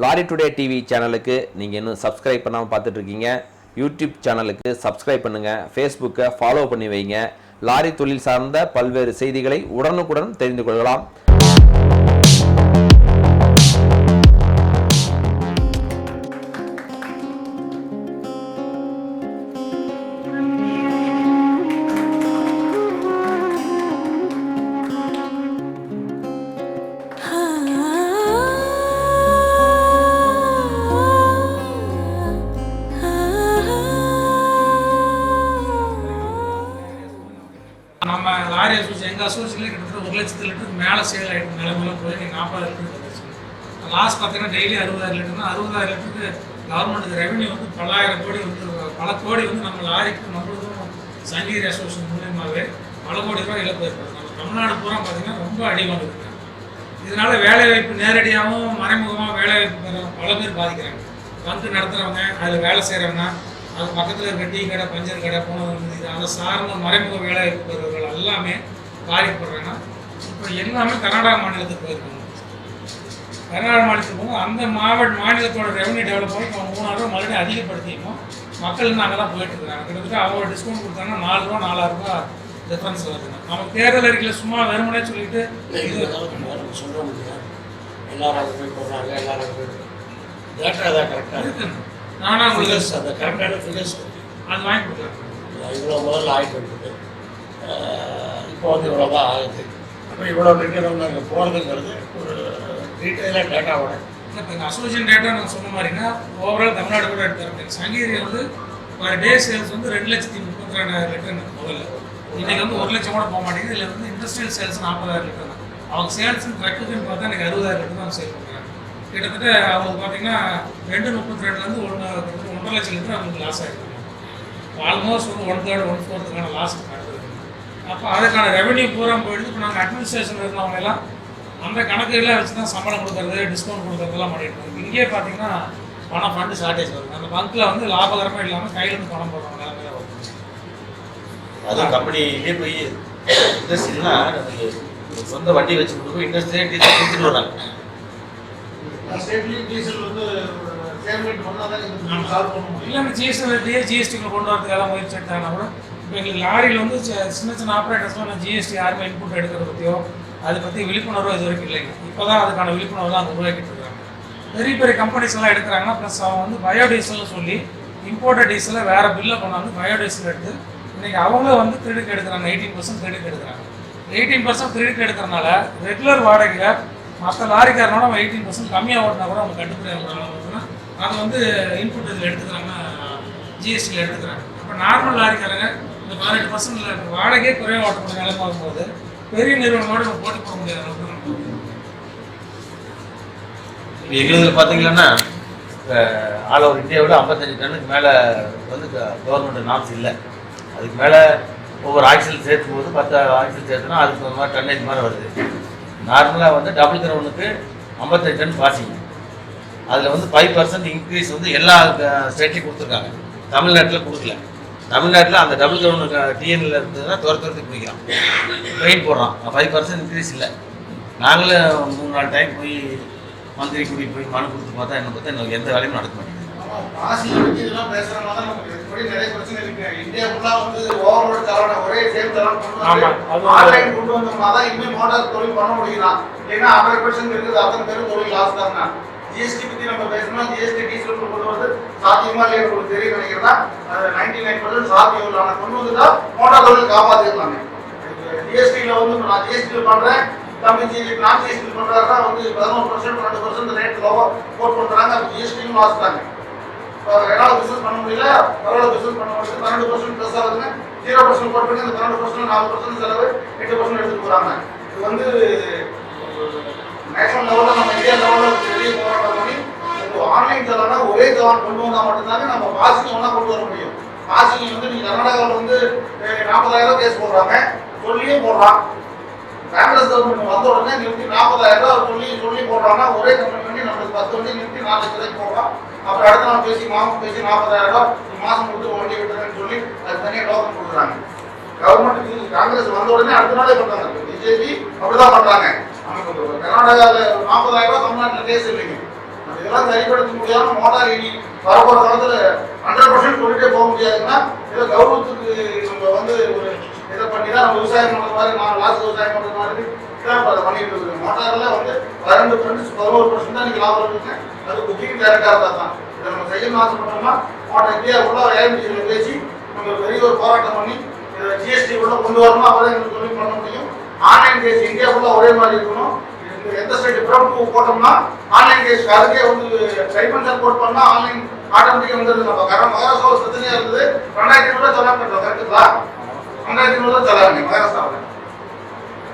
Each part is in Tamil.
லாரி டுடே டிவி சேனலுக்கு நீங்கள் இன்னும் சப்ஸ்கிரைப் பண்ணாமல் பார்த்துட்டு இருக்கீங்க யூடியூப் சேனலுக்கு சப்ஸ்கிரைப் பண்ணுங்கள் ஃபேஸ்புக்கை ஃபாலோ பண்ணி வைங்க. லாரி தொழில் சார்ந்த பல்வேறு செய்திகளை உடனுக்குடன் தெரிந்து கொள்ளலாம். நம்ம லாரி அசோசியேஷன் எங்கள் அசோசியேஷன்லேயே கிட்டத்தட்ட ஒரு லட்சத்து லிட்டருக்கு மேலே சேல் ஆகிட்டு நிலமெல்லாம் போய் நீங்கள் நாற்பதாயிரம் லிட்டர் வந்துச்சு லாஸ்ட் பார்த்தீங்கன்னா டெய்லி அறுபதாயிரம் லிட்டர்னா அறுபதாயிரம் லிட்டருக்கு கவர்மெண்ட்டுக்கு ரெவன்யூ வந்து பல்லாயிரம் கோடி வந்து பல கோடி வந்து நம்ம லாரிக்கு நம்மளுக்கும் சங்கீர் அசோசியேஷன் மூலியமாகவே பல கோடி ரூபாய் இழப்பு ஏற்படுது. நம்ம தமிழ்நாடு பூரா பார்த்தீங்கன்னா ரொம்ப அடிவாங்க இதனால் இதனால வேலைவாய்ப்பு நேரடியாகவும் மறைமுகமாக வேலைவாய்ப்பு பல பேர் பாதிக்கிறாங்க. பங்கு நடத்துகிறவங்க அதில் வேலை செய்கிறவங்க அது பக்கத்தில் இருக்க டீ கடை பஞ்சர் கடை இது அதை சார்ந்த மறைமுக வேலைவாய்ப்பு பெறுவர்கள் எல்லாமே பாதிக்கப்படுறாங்க. இப்போ எல்லாமே கர்நாடகா மாநிலத்துக்கு போயிருக்காங்க. கர்நாடகா மாநிலத்துக்கு போகும் அந்த மாவட்ட மாநிலத்தோட ரெவன்யூ டெவலப் ஆகி அவங்க மூணாயிரம் மறுபடியும் அதிகப்படுத்தியும் மக்கள் நாங்கள் தான் போயிட்டு இருக்காங்க. கிட்டத்தட்ட அவங்க டிஸ்கவுண்ட் கொடுத்தாங்கன்னா நாலு ரூபா நாலாயிரம் ரூபா டிஃப்ரென்ஸ் வருதுங்க. நம்ம தேர்தல் அறிக்கையில் சும்மா வெறுமனே சொல்லிட்டு இது சொல்ல முடியும் எல்லாரும் போய் போடுறாங்க எல்லாரும் போய் டேட்டா தான் கரெக்டாக இருக்குங்க. நானா ஃபிகர்ஸ் அந்த கரெக்டான ஃபிகர்ஸ் அது வாங்கி கொடுக்குறேன் இவ்வளோ முதல்ல ஆகிட்டு அஹ் இப்போ வந்து இவ்வளோ தான் ஆகுது. அப்போ இவ்வளோ நாங்கள் போகிறதுங்கிறது ஒரு டீட்டெயிலாக டேட்டாவோட இப்போ எங்கள் அசோசியேஷன் டேட்டா நான் சொன்ன மாதிரினா ஓவரால் தமிழ்நாடு கூட எடுத்துருக்கேன் சங்கீரி வந்து பர் டே சேல்ஸ் வந்து ரெண்டு லட்சத்தி முப்பத்தி ரெண்டாயிரம் லிட்டர் முதல்ல. இன்னைக்கு வந்து ஒரு லட்சம் கூட போக மாட்டேங்குது. இதில் வந்து இண்டஸ்ட்ரியல் சேல்ஸ் நாற்பதாயிரம் லிட்டர் தான். அவங்க சேல்ஸ் ட்ரக்குன்னு பார்த்தா எனக்கு அறுபதாயிரம் லிட்டர் தான் சேல் பண்ணுறாங்க கிட்டத்தட்ட அவங்க பார்த்தீங்கன்னா ரெண்டு முப்பத்தி ரெண்டுலேருந்து ஒன்று ஒன்றரை லட்சம் லிட்டர் அவங்களுக்கு லாஸ் ஆகிருக்கு ஆல்மோஸ்ட் வந்து ஒன் தேர்ட் ஒன் ஃபோர்த்துக்கான லாஸ் நடக்குது. அப்போ அதுக்கான ரெவன்யூ பூரா போயிடுது. இப்போ நாங்கள் அட்மினிஸ்ட்ரேஷன் இருந்தவங்க எல்லாம் அந்த கணக்குகளை வச்சு தான் சம்பளம் கொடுக்குறது டிஸ்கவுண்ட் கொடுக்கறதெல்லாம் பண்ணிட்டு இருக்கோம். இங்கேயே பார்த்தீங்கன்னா பணம் ஃபண்டு ஷார்ட்டேஜ் வருது. அந்த பங்க்கில் வந்து லாபகரமாக இல்லாமல் கையில் இருந்து பணம் போடுறவங்க நிலைமையில வருது. அது கம்பெனிலே போய் இன்ட்ரெஸ்ட் நமக்கு சொந்த வண்டி வச்சு கொடுக்கும் இண்டஸ்ட்ரியே டீசல் கொடுத்துட்டு வராங்க ஸ்டேட்லயும் டீசல் வந்து பேமெண்ட் பண்ணால் தான் இது சால்வ் பண்ண முடியும். இல்லை அந்த ஜிஎஸ்டி ஜிஎஸ்டிக்குள்ள கொண்டு வரதுக்காக முயற்சி எடுத்தாங்கன்னா கூட இப்போ எங்களுக்கு லாரியில் வந்து சின்ன சின்ன ஆப்ரேட்டர்ஸ்லாம் நான் ஜிஎஸ்டி யாருமே இன்புட் எடுக்கிறத பற்றியோ அதை பற்றி விழிப்புணர்வு இது வரைக்கும் இல்லைங்க. இப்போ தான் அதுக்கான விழிப்புணர்வு தான் உருவாக்கிட்டு இருக்காங்க. பெரிய பெரிய கம்பெனிஸ் எல்லாம் எடுக்கிறாங்கன்னா ப்ளஸ் அவங்க வந்து பயோடீசல்னு சொல்லி இம்போர்ட்டட் டீசலை வேற பில்லை கொண்டாந்து பயோடீசல் எடுத்து இன்னைக்கு அவங்களும் வந்து கிரெடிட் எடுக்கிறாங்க. எயிட்டீன் பர்சன்ட் கிரெடிட் எடுக்கிறாங்க. எயிட்டீன் பர்சன்ட் கிரெடிட் எடுக்கிறனால ரெகுலர் வாடகையில் மற்ற லாரிக்காரனோட அவன் எயிட்டீன் பர்சன்ட் கம்மியாக ஓட்டினா கூட அவங்க கட்டுப்படி ஆகுறாங்க அது வந்து இன்புட் இதில் எடுத்துக்கிறாங்க ஜிஎஸ்டியில் எடுத்துக்கிறாங்க. அப்போ நார்மல் லாரிக்காரங்க இந்த பதினெட்டு பர்சன்ட் வாடகையே குறைவாக ஓட்டக்கூடிய நிலைமை வரும்போது பெரிய நிறுவனமோடு நம்ம போட்டி போட முடியாத அளவுக்கு நம்ம எங்களுக்கு பார்த்தீங்கன்னா ஆல் ஓவர் இந்தியாவில் ஐம்பத்தஞ்சு டன்னுக்கு மேலே வந்து கவர்மெண்ட் நாம்ஸ் இல்லை. அதுக்கு மேலே ஒவ்வொரு ஆக்சில் சேர்க்கும் போது பத்து ஆக்சில் சேர்த்துனா அதுக்கு ஒரு மாதிரி டன்னேஜ் மாதிரி வருது. நார்மலாக வந்து டபுள் கிரவுண்டுக்கு ஐம்பத்தஞ்சு டன் பாசிங் அதில் வந்து ஃபைவ் பர்சன்ட் இன்க்ரீஸ் வந்து எல்லா ஸ்டேட்லையும் கொடுத்துருக்காங்க. தமிழ்நாட்டில் கொடுக்கல. தமிழ்நாட்டில் அந்த டபுள் கிரவுண்டு டிஎன்ல இருந்ததுன்னா துர துரத்துக்கு பிடிக்கிறான் ட்ரெயின் போடுறான் ஃபைவ் பர்சன்ட் இன்க்ரீஸ் இல்லை. நாங்களும் மூணு நாலு டைம் போய் மந்திரி கூட்டிகிட்டு போய் மனு கொடுத்து பார்த்தா என்ன பார்த்தா எனக்கு எந்த வேலையும் நடக்க மாட்டேங்குது. காசியை பத்தி இதெல்லாம் பேசுறதுனால நமக்கு எப்படி நிறைய பிரச்சனை இருக்கு. இந்தியா ஃபுல்லா வந்து ஓவரோட் சலான ஒரே சேம் கொண்டு ஆமா, வந்து அது ஆன்லைன் கொண்டு வந்தோம்னா தான் இனிமே மோட்டார் தொழில் பண்ண முடியுதான் ஏன்னா ஹண்ட்ரட் பர்சன்ட் இருக்குது அத்தனை பேரும் தொழில் லாஸ் தாங்க ஜிஎஸ்டி பத்தி நம்ம பேசணும் ஜிஎஸ்டி டீசல் கொண்டு வந்து சாத்தியமா இல்லையா உங்களுக்கு தெரியும் நினைக்கிறதா நைன்டி நைன் பர்சன்ட் சாத்தியம் இல்லை கொண்டு வந்துட்டா மோட்டார் தொழில் காப்பாத்திடலாங்க ஜிஎஸ்டியில் வந்து நான் ஜிஎஸ்டியில் பண்றேன். தம்பி ஜிஎஸ்டி நான் ஜிஎஸ்டி பண்றாருன்னா வந்து பதினோரு பர்சன்ட் பன்னெண்டு பர்சன்ட் ரேட் லோவா போட் பண்றாங்க அப்போ ஜிஎஸ்டியும் லாஸ் தாங்க என்னால் பிஸ்னஸ் பண்ண முடியல பரவாயில்ல பிஸ்னஸ் பண்ண முடியல. பன்னெண்டு பர்சன்ட் ப்ளஸ் ஆகுதுங்க. ஜீரோ பர்சன்ட் போட் பண்ணி அந்த பன்னெண்டு பர்சன்ட் நாலு பர்சன்ட் செலவு எட்டு பர்சன்ட் எடுத்துட்டு போகிறாங்க இது வந்து நேஷனல் லெவலில் நம்ம இந்தியா லெவலில் பெரிய போராட்டம் பண்ணி ஆன்லைன் செலவுனா ஒரே ஜவான் கொண்டு வந்தால் மட்டும்தாங்க நம்ம பாசிங் ஒன்றா கொண்டு வர முடியும். பாசிங் வந்து நீங்கள் கர்நாடகாவில் வந்து நாற்பதாயிரம் கேஸ் போடுறாங்க. சொல்லியே போடுறான். காங்கிரஸ் கவர்மெண்ட் வந்த உடனே நிறுத்தி நாற்பதாயிரம் ரூபா சொல்லி சொல்லி போடுறாங்கன்னா ஒரே கம்பெனி பண்ணி நம்மளுக்கு பத்து வண்டி நிறுத்தி நாலு லட்ச ரூபாய்க்கு போடுறோம் அப்புறம் அடுத்த நாள் பேசி மாதம் பேசி நாற்பதாயிரம் ரூபாய் மாதம் கொடுத்து வண்டி விட்டுறேன்னு சொல்லி அது தனியாக டோக்கன் கொடுக்குறாங்க. கவர்மெண்ட் காங்கிரஸ் வந்த உடனே அடுத்த நாளே பண்ணுறாங்க பிஜேபி அப்படிதான் பண்ணுறாங்க நமக்கு கர்நாடகாவில் நாற்பதாயிரம் ரூபாய் தமிழ்நாட்டில் கேஸ் இல்லைங்க. இதெல்லாம் சரிப்படுத்த முடியாம மோட்டார் இனி வரப்போற காலத்துல ஹண்ட்ரட் பர்சன்ட் சொல்லிட்டே போக முடியாதுன்னா ஏதோ கௌரவத்துக்கு நம்ம வந்து ஒரு இதை பண்ணி தான் நம்ம விவசாயம் பண்ணுற மாதிரி நான் லாஸ்ட் விவசாயம் பண்ணுற மாதிரி தான் இப்ப அதை பண்ணிட்டு இருக்கோம் மோட்டார்ல வந்து பன்னெண்டு பர்சன்ட் பதினோரு பர்சன்ட் தான் நீங்க லாபம் இருக்குங்க அது புக்கிங் டேரக்டா இருந்தா தான். இதை நம்ம செய்யணும்னு ஆசைப்பட்டோம்னா மோட்டார் இந்தியா ஃபுல்லாக ஏஎம்டிசியில் பேசி நம்ம பெரிய ஒரு போராட்டம் பண்ணி இதை ஜிஎஸ்டி உள்ள கொண்டு வரணும்? அப்பதான் எங்களுக்கு தொழில் பண்ண முடியும். ஆன்லைன் கேஸ் இந்தியா ஃபுல்லாக ஒரே மாதிரி இருக்கணும். எந்த ஸ்டேட் பிரபு போட்டோம்னா ஆன்லைன் கேஸ் அதுக்கே வந்து கைமன் சப்போர்ட் பண்ணால் ஆன்லைன் ஆட்டோமேட்டிக்கா வந்துருது நம்ம கரம் மகாராஷ்டிராவில் பிரச்சனையா இருந்தது. ரெண்டாயிரத்தி ஐநூறு செலவு பண்றோம் கரெக்டுங்களா ரெண்டாயிரத்தி ஐநூறு தான் செலவுங்க மகாராஷ்டிராவில்.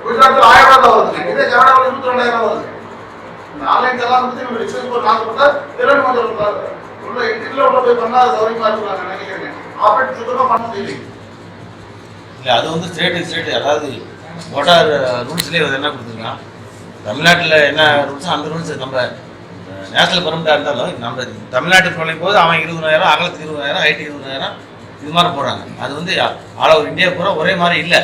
குஜராத்தில் ஆயிரம் ரூபாய் தான் வருதுங்க இதே கர்நாடகாவில் இருபத்தி ரெண்டாயிரம் வருது. இந்த ஆன்லைன் எல்லாம் வந்து நம்ம எக்ஸ்பென்ஸ் காசு ஆசைப்பட்டா திறன் கொஞ்சம் உள்ள இன்டர்வியூல உள்ள போய் பண்ணா அது சௌரியமா இருக்காங்க நினைக்கிறேன். ஆப்ரேட் சுத்தமா பண்ண முடியல. இல்லை அது வந்து ஸ்டேட்டு ஸ்டேட்டு அதாவது ஓட்டார் ரூல்ஸ்லேயே uh, வந்து என்ன கொடுத்துருக்கான் தமிழ்நாட்டில் என்ன ரூல்ஸோ அந்த ரூல்ஸ் நம்ம uh, நேஷனல் பர்மிட்டாக இருந்தாலும் நம்ம தமிழ்நாட்டுக்கு நுழையும் போது அவன் இருபதாயிரம் அகலத்துக்கு இருபதாயிரம் ஐடி இருபதாயிரம் இது மாதிரி போடுறாங்க. அது வந்து ஆல் ஓவர் இந்தியா பூரா ஒரே மாதிரி இல்லை.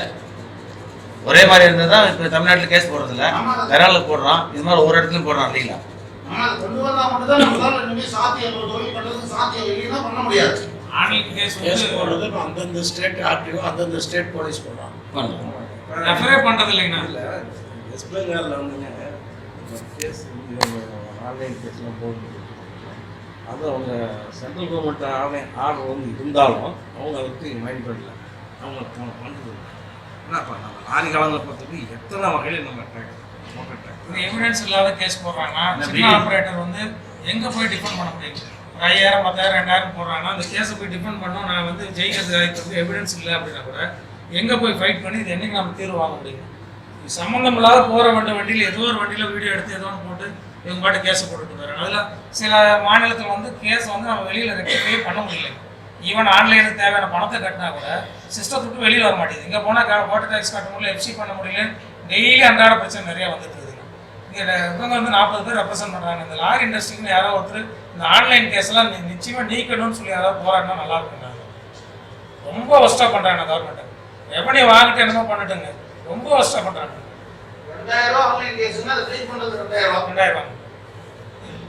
ஒரே மாதிரி இருந்தால் தான் இப்போ தமிழ்நாட்டில் கேஸ் போடுறதில்ல. கேரளாவில் போடுறான் இது மாதிரி ஒவ்வொரு இடத்துலையும் போடுறான் இல்லைங்களா? ஒரு அந்தந்த ஸ்டேட் ஆர்டிஓ அந்தந்த ஸ்டேட் போலீஸ் போடுறான் ரெஃபரே பண்றது இல்லைங்கண்ணா வெஸ்ட் பெங்காலில் வந்துங்க கேஸ் ஆன்லைன் கேஸ்லாம் போகுது அது அவங்க சென்ட்ரல் கவர்மெண்ட் ஆன்லைன் ஆர்டர் வந்து இருந்தாலும் அவங்க அதுக்கு மைண்ட் பண்ணல. அவங்க அவங்க பண்ணுறது இல்லை. என்னப்பா நம்ம ஆதி காலங்களை பொறுத்தவரைக்கும் எத்தனை வகையில் நம்ம எவிடன்ஸ் இல்லாத கேஸ் போடுறாங்கன்னா சின்ன ஆபரேட்டர் வந்து எங்க போய் டிஃபெண்ட் பண்ண முடியும்? ஒரு ஐயாயிரம் பத்தாயிரம் ரெண்டாயிரம் போடுறாங்கன்னா அந்த கேஸை போய் டிஃபெண்ட் பண்ணோம் நான் வந்து ஜெயிக்கிறதுக்கு எவிடன்ஸ் இல்லை அப்படின்னா கூட எங்க போய் ஃபைட் பண்ணி இது என்னைக்கு நம்ம தீர்வு வாங்க முடியும்? இது சம்மந்தம் இல்லாத போற வண்டி வண்டியில் ஏதோ ஒரு வண்டியில வீடியோ எடுத்து ஏதோ ஒன்று போட்டு இவங்க பாட்டு கேஸை போட்டுட்டு வராங்க அதுல சில மாநிலத்தில் வந்து கேஸ் வந்து நம்ம வெளியில ரெக்டிஃபை பண்ண முடியல. ஈவன் ஆன்லைனுக்கு தேவையான பணத்தை கட்டினா கூட சிஸ்டத்தை விட்டு வெளியில் வர மாட்டேங்குது. இங்கே போனால் வாட்டர் டேக்ஸ் கட்ட முடியல எஃப்சி பண்ண முடியல டெய்லி அன்றாட பிரச்சனை நிறைய வந்துட்டு இருக்குது. இங்கே இவங்க வந்து நாற்பது பேர் ரெப்ரசென்ட் பண்ணுறாங்க இந்த லாரி இண்டஸ்ட்ரிக்கு யாரோ ஒருத்தர் இந்த ஆன்லைன் கேஸ்லாம் நி- நிச்சயமா நீக்கணும்னு சொல்லி யாராவது போராடினா நல்லா இருக்குங்க ரொம்ப ஒஸ்ட்டாக பண்ணுறாங்க கவர்மெண்ட் ரெவன்யூ வாங்கிட்டு என்னமோ பண்ணட்டுங்க. ரொம்ப ஒஸ்ட்டாக பண்ணுறாங்க ரெண்டாயிரம்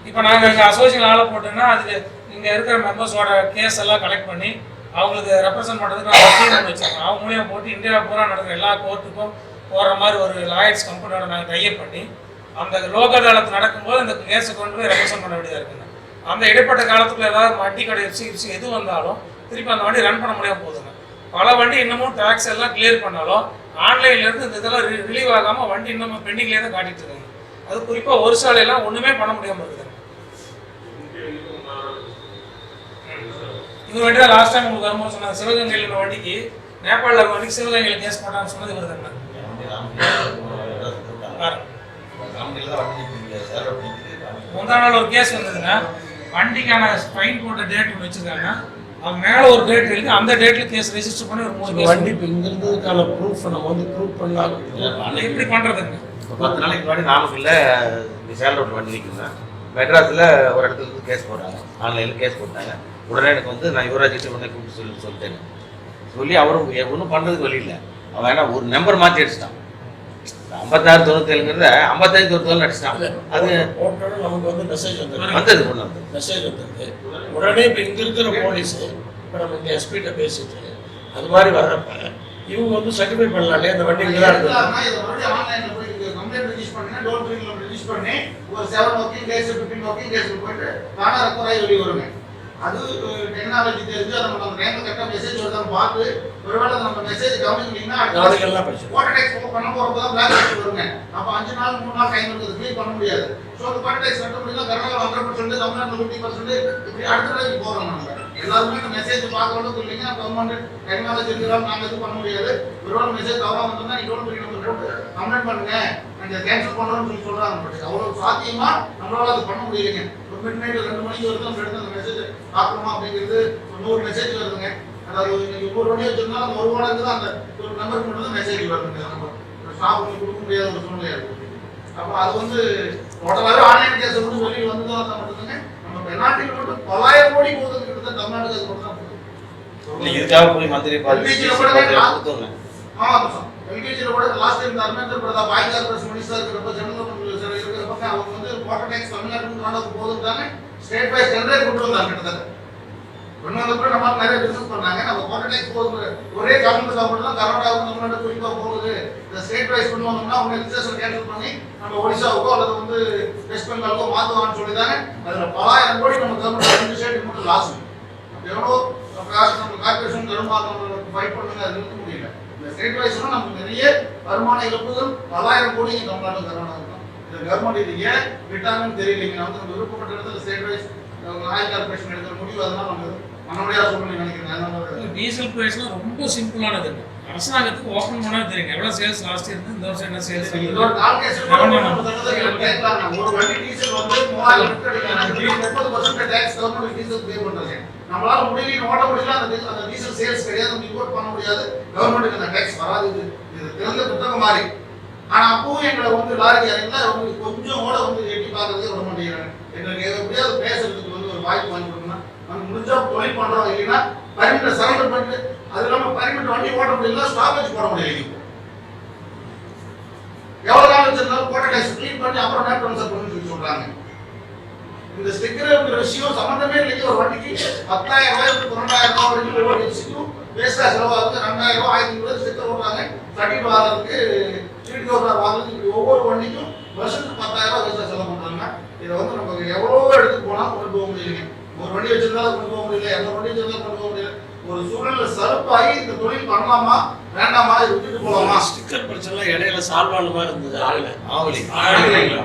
இப்போ நாங்கள் இங்கே அசோசியேஷன் ஆளை போட்டோம்னா அதுக்கு இங்கே இருக்கிற மெம்பர்ஸோட கேஸ் எல்லாம் கலெக்ட் பண்ணி அவங்களுக்கு ரெப்ரசென்ட் பண்ணுறதுக்கு நான் டீம் அவங்க மூலியம் போட்டு இந்தியா பூரா நடக்கிற எல்லா கோர்ட்டுக்கும் போகிற மாதிரி ஒரு லாயர்ஸ் கம்பெனியோட நாங்கள் டைப் பண்ணி அந்த லோக அதாலத்து நடக்கும்போது அந்த கேஸை கொண்டு போய் ரெப்ரசென்ட் பண்ண வேண்டியதாக இருக்குங்க. அந்த இடைப்பட்ட காலத்துக்குள்ள ஏதாவது வண்டி கடை எஃப்சி எஃப்சி எது வந்தாலும் திருப்பி அந்த வண்டி ரன் பண்ண முடியாமல் போதுங்க பல வண்டி இன்னமும் டேக்ஸ் எல்லாம் கிளியர் பண்ணாலும் ஆன்லைன்லேருந்து இந்த இதெல்லாம் ரிலீவ் ஆகாமல் வண்டி இன்னமும் பெண்டிங்லேயே தான் காட்டிட்டு இருக்காங்க. அது குறிப்பாக ஒரு சாலையெல்லாம் ஒன்றுமே பண்ண முடியாம இருக்குது வண்டி தான் லாஸ்ட் டைம் உங்களுக்கு வரும்போது சொன்னாங்க சிவகங்கையில் உள்ள வண்டிக்கு நேபாளில் இருக்க வண்டிக்கு சிவகங்கையில் கேஸ் போட்டாங்கன்னு சொன்னது இவர் தானே முந்தா நாள் ஒரு கேஸ் வந்ததுங்க வண்டிக்கான ஃபைன் போட்ட டேட் ஒன்று வச்சிருக்காங்க அவன் மேல ஒரு டேட் இருக்கு அந்த டேட்ல கேஸ் ரெஜிஸ்டர் பண்ணி ஒரு மூணு வண்டி இப்போ இங்க இருந்ததுக்கான ப்ரூஃப் நம்ம வந்து ப்ரூஃப் பண்ணாலும் எப்படி பண்றதுங்க. இப்போ பத்து நாளைக்கு முன்னாடி நாமக்கல்ல இந்த சேலம் ரோட்டில் வண்டி நிற்குங்க மெட்ராஸில் ஒரு இடத்துல இருந்து கேஸ் போட்டாங்க. ஆன்லைனில் கேஸ் போட்டாங்க. உடனே எனக்கு வந்து நான் யுவராஜ் கிட்ட உடனே கூப்பிட்டு சொல்லி சொல்லிட்டேன். சொல்லி அவரும் ஒன்றும் பண்ணுறதுக்கு வழி இல்லை. அவன் ஏன்னா ஒரு நம்பர் மாற்றி அடிச்சிட்டான். ஐம்பத்தாறு தொண்ணூத்தேழுங்கிறத ஐம்பத்தஞ்சு தொண்ணூத்தேழு அடிச்சிட்டான். அது போட்டோன்னு நமக்கு வந்து மெசேஜ் வந்துருக்கு வந்தது கொண்டு வந்தது. மெசேஜ் வந்தது. உடனே இப்போ இங்க இருக்கிற போலீஸ் இப்போ நம்ம இங்கே எஸ்பிகிட்ட பேசிட்டு அது மாதிரி வர்றப்ப இவங்க வந்து சர்டிஃபை பண்ணலாம் இல்லையா இந்த வண்டி இங்கே தான் இருக்குது ஒரு seven working days fifteen working days போயிட்டு ரெக்கவர் ஆகி வெளியே வருங்க. அது டெக்னாலஜி தெரிஞ்சு அதை நம்ம டைம்ல கரெக்டாக மெசேஜ் வருதான்னு பார்த்து ஒருவேளை நம்ம மெசேஜ் பேசுவோம் வாட்டர் டேக்ஸ் பண்ண போறப்ப தான் பிளாக் லிஸ்ட் வருங்க. அப்ப அஞ்சு நாள் மூணு நாள் டைம் இருக்குது க்ளீன் பண்ண முடியாது. ஸோ அந்த வாட்டர் டேக்ஸ் கட்ட முடியல கர்நாடகா ஹண்ட்ரட் பர்சன்ட் தமிழ்நாட்டில் ஃபிஃப்டி பர்சன்ட் இப்படி அடுத்த நாளைக்கு போறோம் நம்ம. எல்லாருமே இந்த மெசேஜ் பார்க்க அளவுக்கு இல்லைங்க கவர்மெண்ட் டெக்னாலஜி இருக்கிறாங்க நாங்க எதுவும் பண்ண முடியாது. ஒருவேளை மெசேஜ் தவறாக வந்தோம்னா நீங்க டோல் ஃப்ரீ கம்ப்ளைண்ட் பண்ணுங்க. நாங்க கேன்சல் பண்றோம்னு சொல்லி சொல்றாங்க. அவ்வளோ அவ்வளவு சாத்தியமா நம்மளால அது பண்ண முடியலைங்க. ஒரு மிட் ரெண்டு மணிக்கு வருது நம்ம எடுத்து அந்த மெசேஜ் பார்க்கணுமா அப்படிங்கிறது ஒரு நூறு மெசேஜ் வருதுங்க. அதாவது இன்னைக்கு நூறு மணி வச்சிருந்தா அந்த ஒரு மணிக்கு தான் அந்த ஒரு நம்பருக்கு மட்டும் தான் மெசேஜ் வருதுங்க. நம்ம ஸ்டாஃப் கொடுக்க முடியாத ஒரு சூழ்நிலையா இருக்கு அப்போ அது வந்து டோட்டலாகவே ஆன்லைன் கேஸ் வந்து சொல்லி வந்து தான் மட்டும்தாங்க. நம்ம பெனால்ட்டியில் மட்டும் தொள்ளாயிரம் கோடி போகுதுங்க கிட்டத்தட்ட தமிழ்நாடு அது மட்டும் தான் போகுது. இல்லை இதுக்காக போய் மந்திரி LPG ல கூட பார்த்து சார் எல்கேஜியில் கூட last time Dharmendra Pratap minister இருக்கிறப்ப ஜெனரல் இருக்கிறப்ப அவங்க வந்து வாட்டர் டேக்ஸ் தமிழ்நாட்டுக்கு கொண்டு போதும் ஸ்டேட் வைஸ் ஜெனரே கொண்டு வந்தாங்க கிட்டத்தட்ட. கொண்டு வந்தப்ப நம்ம நிறைய பிசினஸ் பண்ணாங்க. நம்ம வாட்டர் டேக்ஸ் போகுது ஒரே கவர்மெண்ட் சாப்பிட்டு தான் கர்நாடகா தமிழ்நாடு குறிப்பா போகுது. இந்த ஸ்டேட் வைஸ் கொண்டு வந்தோம்னா அவங்க ரிஜிஸ்ட்ரேஷன் கேன்சல் பண்ணி நம்ம ஒடிசாவுக்கோ அல்லது வந்து வெஸ்ட் பெங்காலுக்கோ மாற்றுவான்னு சொல்லி தானே அதில் பலாயிரம் கோடி நம்ம கவர்மெண்ட் ரெண்டு ஸ்டேட்டுக்கு மட்டும் லாஸ் எவ்வளோ காசு நம்ம கார்பரேஷன் கருமாக்கம் ஃபைட் பண்ணுங்க அது நிறுத்த முடியல. இந்த ஸ்டேட் வைஸ்னா நமக்கு நிறைய வருமான இழப்புகள் பலாயிரம் கோடி இங்க தமிழ்நாடு கர்நாடகா தான் இந்த கவர்மெண்ட் இது ஏன் விட்டாங்கன்னு தெரியலைங்க. வந்து நம்ம விருப்பப்பட்ட இடத்துல ஸ்டேட் வைஸ் ஆயில் கார்பரேஷன் எடுக்கிற முடிவு அதெல்லாம் நம்ம பண்ண முடியாத சூழ்நிலை நினைக்கிறேன். டீசல் ப்ரைஸ்லாம் ரொம்ப சிம்பிளானது அரசாங்கத்துக்கு ஓப்பன் பண்ணா தெரியும். எவ்வளவு சேல்ஸ் லாஸ்ட் இருந்து இந்த வருஷம் என்ன சேல்ஸ் ஒரு வண்டி டீசல் வந்து மூவாயிரம். முப்பது percent tax government diesel pay பண்றாங்க. நம்மளால முடியல ஓட்ட முடியல அந்த அந்த டீசல் சேல்ஸ் கிடையாது நம்ம import பண்ண முடியாது. கவர்மெண்ட்டுக்கு அந்த டேக்ஸ் வராது இது இது திறந்த புத்தகம் மாதிரி. ஆனா அப்பவும் எங்களை வந்து லாரி இறங்கினா உங்களுக்கு கொஞ்சம் கூட வந்து எட்டி பார்க்கறதே விட மாட்டேங்கிறாங்க. எங்களுக்கு எப்படியாவது பேசுறதுக்கு வந்து ஒரு வாய்ப்பு வாங்கி கொடுக்கணும் நம்ம முடிஞ்சா தொழில் பண்றோம் இல்லைன்னா பர்மிட்டை சரண்டர் பண்ணிட்டு அது இல்லாம பர்மிட் வண்டி ஓட்ட முடியல ஸ்டாப்பேஜ் போட முடியல எவ்வளோ எவ்வளவு நாள் வச்சிருந்தாலும் போட்ட டேக்ஸ் க்ளீன் பண்ணி அப்புறம் நேட் ட்ரான்ஸ்ஃபர் பண்ணி சொல்லி சொல்றாங்க. இந்த ஸ்டிக்கர்ங்கிற விஷயம் சம்பந்தமே இல்லைங்க. ஒரு வண்டிக்கு பத்தாயிரம் ரூபாய் பன்னெண்டாயிரம் ரூபாய் வரைக்கும் ஒவ்வொரு எக்ஸிக்கும் வேஸ்டா செலவாகுது. ரெண்டாயிரம் ரூபாய் ஆயிரத்தி ரூபாய் ஸ்டிக்கர் ஓடுறாங்க சர்டிஃபிகேட் வாங்குறதுக்கு சீட் கவர்னர் வாங்குறதுக்கு ஒவ்வொரு வண்டிக்கும் வருஷத்துக்கு பத்தாயிரம் ரூபாய் வேஸ்டா செலவு பண்றாங்க. இதை வந்து நமக்கு எவ்வளவோ எடுத்து போனா கொண்டு போக முடியலைங்க. ஒரு வண்டி வச்சிருந்தாலும் கொண்டு போக முடியல எந்த வண்டி வச்சிருந்தாலும் கொண்டு போக முடியல. ஒரு சூழ்நிலை சலுப்பாகி இந்த தொழில் பண்ணலாமா வேண்டாமா இது விட்டுட்டு போலாமா? ஸ்டிக்கர் பிரச்சனை இடையில சால்வ் ஆன மாதிரி இருந்தது ஆகல. ஆவலி ஆகலைங்களா?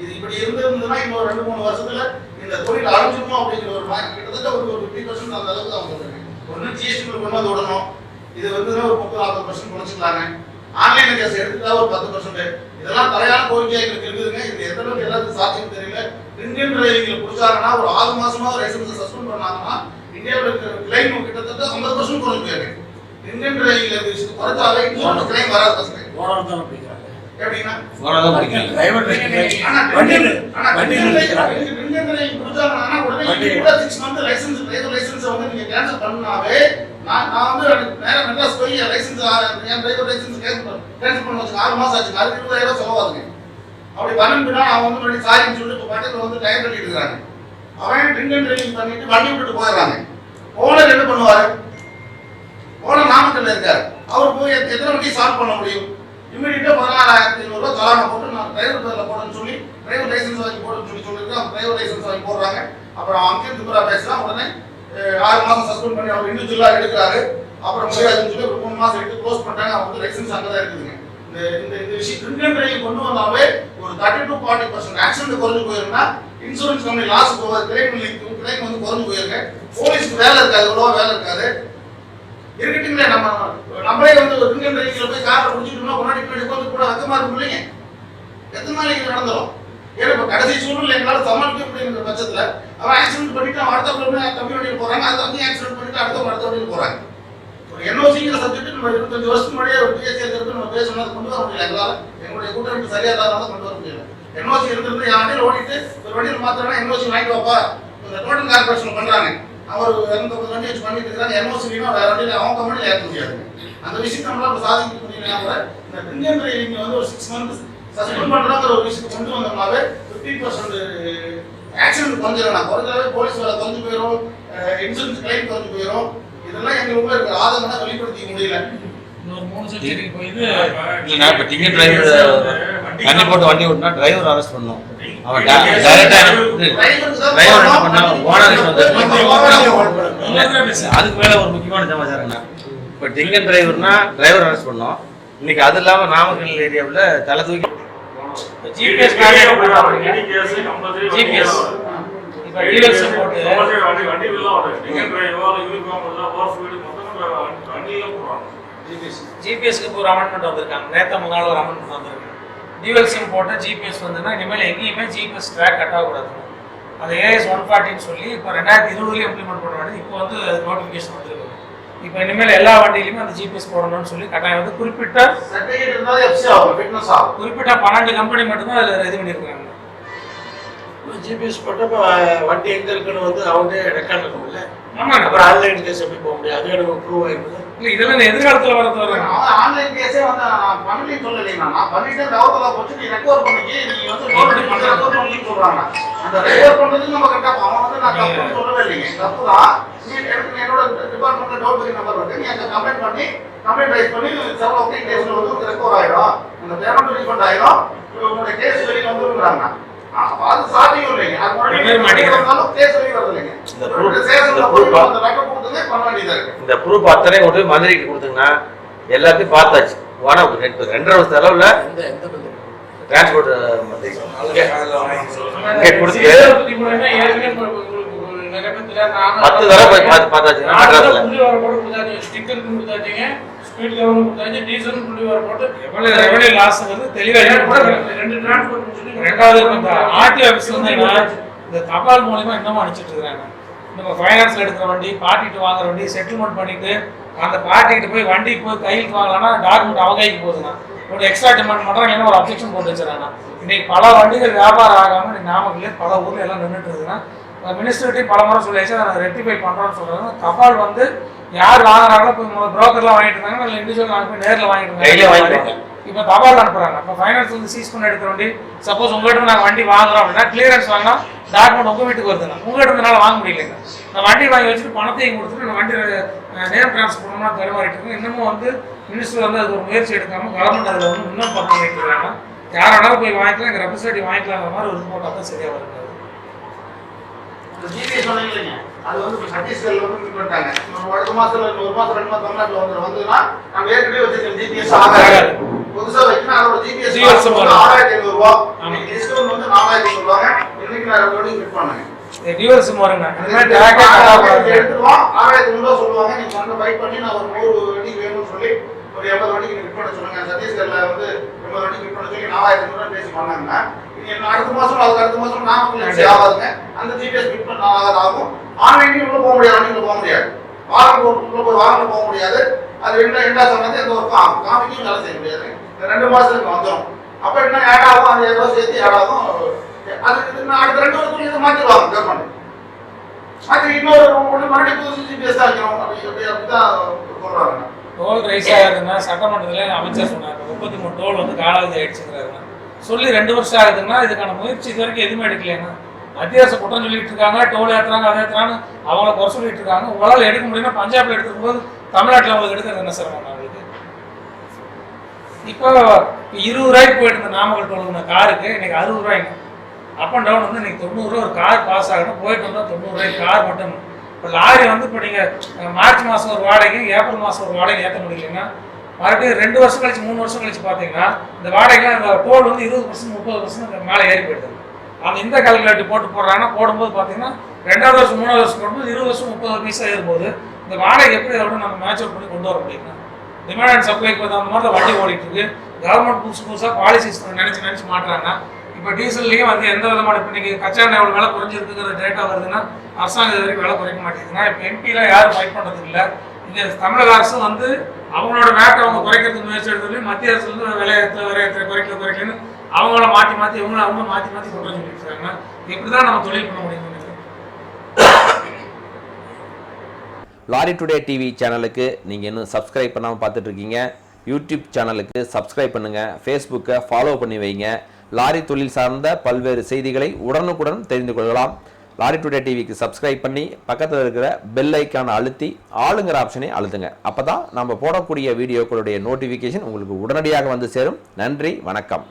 இது இப்படி இருந்திருந்ததுன்னா இன்னொரு ரெண்டு மூணு வருஷத்துல இந்த தொழில் அழிஞ்சிருமோ அப்படிங்கிற ஒரு மார்க் கிட்டத்தட்ட ஒரு ஒரு ஃபிஃப்டி பர்சன்ட் அந்த அளவுக்கு அவங்க ஒன்று ஜிஎஸ்டி கொண்டு வந்து விடணும். இது வந்து ஒரு முப்பது நாற்பது பர்சன்ட் குறைச்சிக்கலாங்க ஆன்லைன் கேஸ் எடுத்துட்டா ஒரு பத்து பர்சன்ட் இதெல்லாம் தலையான கோரிக்கையாக எங்களுக்கு இருக்குதுங்க. இது எந்த அளவுக்கு எல்லாத்துக்கும் சாத்தியம் தெரியல. இந்தியன் டிரைவிங்கில் பிடிச்சாங்கன்னா ஒரு ஆறு மாசமா லைசன்ஸை சஸ்பெண்ட் பண்ணாங்கன்னா இந்தியாவில் இருக்கிற கிளைம் கிட்டத்தட்ட ஐம்பது பர்சன்ட் குறைஞ்சு போயிருக்கு இந்தியன் டிரைவிங்ல குறைச்சாலே இன்னொரு கிளைம் வராது பசங்க நான் நான் வந்து நேரா மெட்ராஸ் போய் லைசன்ஸ் என் டிரைவர் லைசன்ஸ் கேன்சல் பண்ண வச்சு ஆறு மாசம் ஆச்சு. அதுக்கு இருபதாயிரம் ரூபாய் செலவாகுங்க அப்படி பண்ணிட்டுனா அவன் வந்து மறுபடியும் சாரின்னு சொல்லிட்டு இப்போ பக்கத்தில் வந்து டயர் கட்டிட்டு இருக்காங்க. அவன் ட்ரிங்க் அண்ட் டிரைவிங் பண்ணிட்டு வண்டி விட்டுட்டு போயிடுறாங்க. ஓனர் என்ன பண்ணுவாரு? ஓனர் நாமக்கல்ல இருக்காரு. அவர் போய் எத்த- எத்தனை வண்டி சால்வ் பண்ண முடியும்? இமீடியட்டா பதினாறாயிரத்தி ஐநூறுரூவா தலான போட்டு நான் டிரைவர் பேர்ல போடுன்னு சொல்லி டிரைவர் லைசன்ஸ் வாங்கி போடுன்னு சொல்லி சொல்லிட்டு அவங்க டிரைவர் லைசன்ஸ் வாங்கி போடுறாங்க. அப்புறம் அங்கே துப்புரா பேசலாம் உடனே ஆறு மாசம் சஸ்பெண்ட் பண்ணி அவர் இண்டிவிஜுவலா எடுக்கிறாரு. அப்புறம் முடியாதுன்னு சொல்லி ஒரு மூணு மாசம் எடுத்து க்ளோஸ் பண்ணிட்டாங்க. அவங்க வந்து லைசன்ஸ் அங்கே தான் இருக்குதுங்க. இந்த இந்த இந்த விஷயம் கிரிமினல் டிரைவிங் கொண்டு வந்தாவே ஒரு thirty to forty percent accident குறைஞ்சு போயிருந்தா இன்சூரன்ஸ் கம்பெனி லாஸ் போவாது கிளைம் கிளைம் வந்து குறைஞ்சு போயிருங்க. போலீஸ்க்கு வேலை இருக்காது இவ்வளோ வேலை இருக்காது. இருக்கட்டுங்களே நம்ம நம்மளே வந்து ஒரு இந்தியன் டிரைவிங்ல போய் காரில் முடிச்சுட்டோம்னா முன்னாடி பின்னாடி உட்காந்து கூட வெக்கமா இருக்கும் இல்லைங்க எத்தனை நாளைக்கு இது ஏன்னா இப்போ கடைசி சூழ்நிலை எங்களால் சமாளிக்க முடியுங்கிற பட்சத்தில் அவன் ஆக்சிடென்ட் பண்ணிட்டு அவன் அடுத்த பிள்ளை கம்மி வண்டியில் போகிறாங்க அது வந்து ஆக்சிடென்ட் பண்ணிட்டு அடுத்த அடுத்த வண்டியில் போகிறாங்க ஒரு என்ஓசிங்கிற சப்ஜெக்ட் நம்ம இருபத்தஞ்சு வருஷத்துக்கு முன்னாடியே ஒரு பிஎஸ்சி இருக்கிறது நம்ம பேசணும் அதை கொண்டு வர முடியல. எங்களால் எங்களுடைய கூட்டமைப்பு சரியாக இல்லாதனால கொண்டு வர முடியல. என்ஓசி இருக்கிறது என் வண்டியில் ஓடிட்டு ஒரு வண்டியில் மாத்திரம்னா என்ஓசி வாங்கிட்டு வாப்பா. இந்த டோட்டல் கார்பரேஷன் பண்ணுறாங்க அவர் இரநூத்தம்பது வண்டி வச்சு பண்ணிட்டு இல்லைன்னா வேற வண்டியில் அவங்க கம்பெனியில் ஏற்ற முடியாது. அந்த விஷயம் நம்மளால சாதிக்க முடியலனா கூட இந்த இந்தியன் டிரைவிங் வந்து ஒரு சிக்ஸ் மந்த்ஸ் சஸ்பெண்ட் பண்றாங்கிற ஒரு விஷயத்தை கொண்டு வந்தோம்னாவே ஃபிஃப்டி பர்சன்ட் ஆக்சிடென்ட் குறைஞ்சிடும் குறைஞ்சாவே போலீஸ் வேலை குறைஞ்சு போயிடும் இன்சூரன்ஸ் கிளைம் குறைஞ்சு போயிடும் இதெல்லாம் எங்களுக்குள்ள இருக்கிற ஆதங்கத்தை வெளிப்படுத்திக்க முடியல. இன்னொரு மூணு சப்ஜெக்ட் இப்போ இது இல்லைண்ணா இப்போ டிக்கெட் டிரைவர் தண்ணி போட்டு வண்டி ஓட்டினா டிரைவர் அரெஸ்ட் பண்ணணும். அதுக்கு மேல ஒரு முக்கியமான சமாச்சாரம்னா இப்போ டிங்கன் டிரைவர்னா டிரைவர் அரெஸ்ட் பண்ணோம். இன்னைக்கு அது இல்லாம நாமக்கல் ஏரியாவில் தலை தூக்கி ஜிபிஎஸ் ஜிபிஎஸ் ஜிபிஎஸ்க்கு இப்போ ஒரு அமெண்ட்மெண்ட் வந்திருக்காங்க. நேற்று முன்னாள் ஒரு அமெண்ட்மெண்ட் வந்திருக்கு. டியூவல் சிம் போட்ட ஜிபிஎஸ் வந்துன்னா இனிமேல் எங்கேயுமே ஜிபிஎஸ் ட்ராக் கட் ஆகக்கூடாது. அது ஏஎஸ் ஒன் ஃபார்ட்டின்னு சொல்லி இப்போ ரெண்டாயிரத்தி இருபதுலேயும் இம்ப்ளிமெண்ட் பண்ண வேண்டியது. இப்போ வந்து நோட்டிஃபிகேஷன் வந்துருக்கு இப்போ இனிமேல் எல்லா வண்டியிலையுமே அந்த ஜிபிஎஸ் போடணும்னு சொல்லி கட்டாயம் வந்து குறிப்பிட்ட குறிப்பிட்ட பன்னெண்டு கம்பெனி மட்டும்தான் அதில் இது பண்ணியிருக்காங்க. ஜிபிஎஸ் போட்டப்போ வண்டி எங்கே இருக்குன்னு வந்து அவங்க ரெக்கார்ட் இருக்கும்ல. ஆமாங்க. அப்புறம் ஆன்லைன் கேஸ் எப்படி போக முடியாது அது எனக்கு ப்ரூவ் ஆயிருக்குது இல்லை இதெல்லாம் எதிர்காலத்தில் வரது வரும் அவன் ஆன்லைன் கேஸே வந்து நான் பண்ணலைன்னு சொல்லலைங்க நான். பண்ணிட்டு டவுட்ல போச்சு நீ ரெக்கவர் பண்ணிக்கி. வந்து ரெக்கவர் சொல்றாங்க. அந்த ரெக்கவர் பண்றதுக்கு நம்ம கரெக்டா அவன் வந்து நான் தப்புன்னு சொல்லவே இல்லைங்க தப்பு தான் நீ எனக்கு என்னோட டிபார்ட்மெண்ட்ல டவுட் பத்தி நம்பர் இருக்கு. நீ அங்க கம்ப்ளைண்ட் பண்ணி கம்ப்ளைண்ட் ரைஸ் பண்ணி செவன் ஓகே கேஸ்ல வந்து ரெக்கவர் ஆயிடும் அந்த பேமெண்ட் ரீஃபண்ட் ஆயிடும் உங்களுடைய கேஸ் வெளியில வந்துருக்குறாங்க அது சாத்தியம் இல்லைங்க. அது. முன்னாடி கேஸ் வெளியே வருது இல்லைங்க இந்த ப்ரூஃப் அத்தனை கொண்டு போய் மதுரைக்கு கொடுத்தீங்கன்னா எல்லாத்தையும் பார்த்தாச்சு. ஆனா ரெண்டு ரெண்டரை வருஷம் பத்தி டிரான்ஸ்போர்ட் இங்கே. கொடுத்து. பத்தி தடவை போய் பார்த்து பார்த்தாச்சு. மெட்ராஸ்ல ஸ்பீட் கொடுத்தாச்சு, டீசல் புள்ளி வர போட்டு. எவ்வளவு revenue loss ங்கிறது தெளிவா எழுதிருக்காங்க. ரெண்டு டிரான்ஸ்போர்ட் ரெண்டாவது இந்த ஆர்டி ஆஃபீஸ் வந்து இந்த தபால் மூலியமா இன்னமும் அனுப்பிச்சிட்டு இருக்காங்க நம்ம ஃபைனான்ஸ்ல எடுக்கிற வண்டி பார்ட்டிட்டு வாங்குற வண்டி செட்டில்மெண்ட் பண்ணிட்டு அந்த பார்ட்டிகிட்ட போய் வண்டி போய் கையெழுத்து வாங்கலாம்னா டாக்குமெண்ட் அவங்க கைக்கு போகுதுங்க ஒரு எக்ஸ்ட்ரா டிமாண்ட் பண்றாங்க என்ன ஒரு அப்ஜெக்ஷன் போட்டு வச்சுறாங்க இன்னைக்கு பல வண்டிகள் வியாபாரம் ஆகாம இன்னைக்கு நாமக்கல்லே பல ஊர்ல எல்லாம் நின்றுட்டு இருக்குன்னா மினிஸ்டர்கிட்டையும் பல முறை சொல்லியாச்சு அதை ரெக்டிஃபை பண்றோம்னு சொல்றாங்க. தபால் வந்து யார் வாங்குறாங்களோ போய் புரோக்கர்லாம் வாங்கிட்டு இருந்தாங்க இல்லை இண்டிவிஜுவல் வாங்கி போய் நேரில் வாங்கிட்டு கையிலே இருந்தாங்க இப்போ தபால் அனுப்புறாங்க. இப்போ ஃபைனான்ஸ் வந்து சீஸ் பண்ணி எடுக்கிற வண்டி சப்போஸ் உங்கள்கிட்ட நாங்கள் வண்டி வாங்குறோம் அப்படின்னா கிளியரன்ஸ் வாங்கினா டாக்குமெண்ட் உங்கள் வீட்டுக்கு வருதுங்க உங்கள்கிட்ட இருந்தனால வாங்க முடியலைங்க நான் வண்டி வாங்கி வச்சுட்டு பணத்தையும் கொடுத்துட்டு நான் வண்டி நேம் டிரான்ஸ்ஃபர் பண்ணணும்னா தருமாறிட்டு இருக்கோம். இன்னமும் வந்து மினிஸ்டர் வந்து அதுக்கு ஒரு முயற்சி எடுக்காம கவர்மெண்ட் அதில் வந்து இன்னும் பண்ணிட்டு இருக்காங்க யார் வேணாலும் போய் வாங்கிக்கலாம் எங்கள் ரெப்ரஸன்டேட்டிவ் வாங்கிக்கலாங்கிற மாதிரி ஒரு இது போட்டால் தான் சரியாக வருங்க அது வந்து சத்தீஸ்கர்ல வந்து மீட் பண்ணிட்டாங்க. அடுத்த மாசத்துல ஒரு மாசம் ரெண்டு மாசம் தமிழ்நாட்டுல வந்து வந்ததுன்னா நம்ம ஏற்கனவே வச்சிருக்க ஜிபிஎஸ் ஆகாது புதுசா வைக்கணும் அதோட ஜிபிஎஸ் GS வரும். ஆறாயிரத்தி ஐநூறு ரூபா. டிஸ்கவுண்ட் வந்து நாலாயிரத்தி ஐநூறு ரூபாங்க. நான் ரெண்டு இனிமேல் டேக்கே கட்டாக எடுத்துருவோம் ஆறாயிரத்தி சொல்லுவாங்க. நீங்க வந்து ஃபைட் பண்ணி நான் ஒரு நூறு வண்டிக்கு வேணும்னு சொல்லி ஒரு எண்பது வண்டிக்கு ஃபிட் பண்ண சொன்னாங்க சத்தீஸ்கர்ல வந்து எண்பது வண்டிக்கு பண்ண சொல்லி நாலாயிரத்தி ரூபா பேசி பண்ணாங்க அடுத்த மாசம் அதுக்கு அடுத்த மாசம் நாமக்கல் ஆகாதுங்க அந்த ஜிபிஎஸ் ஃபிட் பண்ண ஆகாது. ஆகும். ஆன்லைன்லயும் உள்ள போக முடியாது வண்டிக்குள்ள போக முடியாது. வாகனம் உள்ள போய் வாகனம் போக முடியாது. அது என்ன என்ன சொன்னது எந்த ஒர்க்கும் ஆகும் காமிக்கும் வேலை செய்ய முடியாது. ரெண்டு மாசத்துக்கு வந்துடும் அப்ப என்ன ஆட் ஆகும்? அது ஏதோ சேர்த்து ஆட் ஆகும். அது அடுத்த ரெண்டு இதை கவர்மெண்ட் இன்னொரு ஒன்று மறுபடியும் அப்படி டோல் ரைஸ் ஆகுதுன்னா சட்டமன்றத்தில் அமைச்சர் சொன்னாங்க முப்பத்தி மூணு டோல் வந்து காலாவதி ஆயிடுச்சுங்கிறாருங்க சொல்லி ரெண்டு வருஷம் ஆகுதுன்னா இதுக்கான முயற்சி இது வரைக்கும் எதுவுமே எடுக்கலைன்னா மத்திய அரசு குற்றம் சொல்லிட்டு இருக்காங்க டோல் ஏற்றுறாங்க அதை ஏற்றுறாங்க அவங்கள குறை சொல்லிட்டு இருக்காங்க. உங்களால் எடுக்க முடியும்னா பஞ்சாப்ல எடுக்கும் போது தமிழ்நாட்டில் அவங்களுக்கு எடுக்கிறது என்ன சிரமம் அவங்களுக்கு இப்போ இருபது ரூபாய்க்கு போயிட்டு இருந்த நாமக்கல் டோல் காருக்கு இன்னைக்கு அறுபது ரூபாய்ங்க. அப் அண்ட் டவுன் வந்து இன்னைக்கு தொண்ணூறுரூவா ஒரு கார் பாஸ் ஆகணும். போயிட்டு வந்தால் தொண்ணூறுரூவாய்க்கு கார் மட்டும். இப்போ லாரி வந்து இப்போ நீங்கள் மார்ச் மாதம் ஒரு வாடகை ஏப்ரல் மாதம் ஒரு வாடகை ஏற்ற முடியலன்னா மறுபடியும் ரெண்டு வருஷம் கழிச்சு மூணு வருஷம் கழிச்சு பார்த்தீங்கன்னா இந்த வாடகைலாம் இந்த டோல் வந்து இருபது பர்சன்ட் முப்பது பர்சன்ட் மேலே ஏறி போயிடுது. அவங்க இந்த கால்குலேட்டர் போட்டு போடுறாங்கன்னா போடும்போது பார்த்தீங்கன்னா ரெண்டாவது வருஷம் மூணாவது வருஷம் போடும்போது இருபது வருஷம் முப்பது பைசா ஏறும்போது இந்த வாடகை எப்படி அதோட நம்ம மேட்ச் பண்ணி கொண்டு வர முடியுங்க டிமாண்ட் அண்ட் சப்ளைக்கு அந்த மாதிரி வண்டி ஓடிட்டு இருக்கு. கவர்மெண்ட் புதுசு புதுசாக பாலிசிஸ் நினைச்சு நினைச்சு மாட்டுறாங்க இப்போ டீசல்லையும் வந்து எந்த விதமான இப்போ நீங்கள் கச்சா எண்ணெய் எவ்வளோ விலை குறைஞ்சிருக்குங்கிற டேட்டா வருதுன்னா அரசாங்கம் இது வரைக்கும் விலை குறைக்க மாட்டேங்குதுன்னா இப்போ எம்பிலாம் யாரும் ஃபைட் பண்ணுறது இல்லை. இங்கே தமிழக அரசு வந்து அவங்களோட வேட்டை அவங்க குறைக்கிறதுக்கு முயற்சி எடுத்ததுலையும் மத்திய அரசு வந்து விலை ஏற்ற விலை ஏற்ற குறைக்கல குறைக்கலன்னு அவங்கள மாற்றி மாற்றி இவங்கள அவங்க மாற்றி மாற்றி குற்றம் சொல்லிட்டு இருக்காங்க இப்படி தான் நம்ம தொழில் பண்ண முடியும் லாரி டுடே டிவி சேனலுக்கு நீங்கள் இன்னும் சப்ஸ்கிரைப் பண்ணாமல் பார்த்துட்ருக்கீங்க யூடியூப் சேனலுக்கு சப்ஸ்கிரைப் பண்ணுங்கள் ஃபேஸ்புக்கை ஃபாலோ பண்ணி வைங்க. லாரி தொழில் சார்ந்த பல்வேறு செய்திகளை உடனுக்குடன் தெரிந்து கொள்ளலாம். லாரி டுடே டிவிக்கு சப்ஸ்கிரைப் பண்ணி பக்கத்தில் இருக்கிற பெல் ஐக்கான அழுத்தி ஆளுங்கிற ஆப்ஷனை அழுத்துங்க. அப்போ தான் நம்ம போடக்கூடிய வீடியோக்களுடைய நோட்டிஃபிகேஷன் உங்களுக்கு உடனடியாக வந்து சேரும். நன்றி வணக்கம்.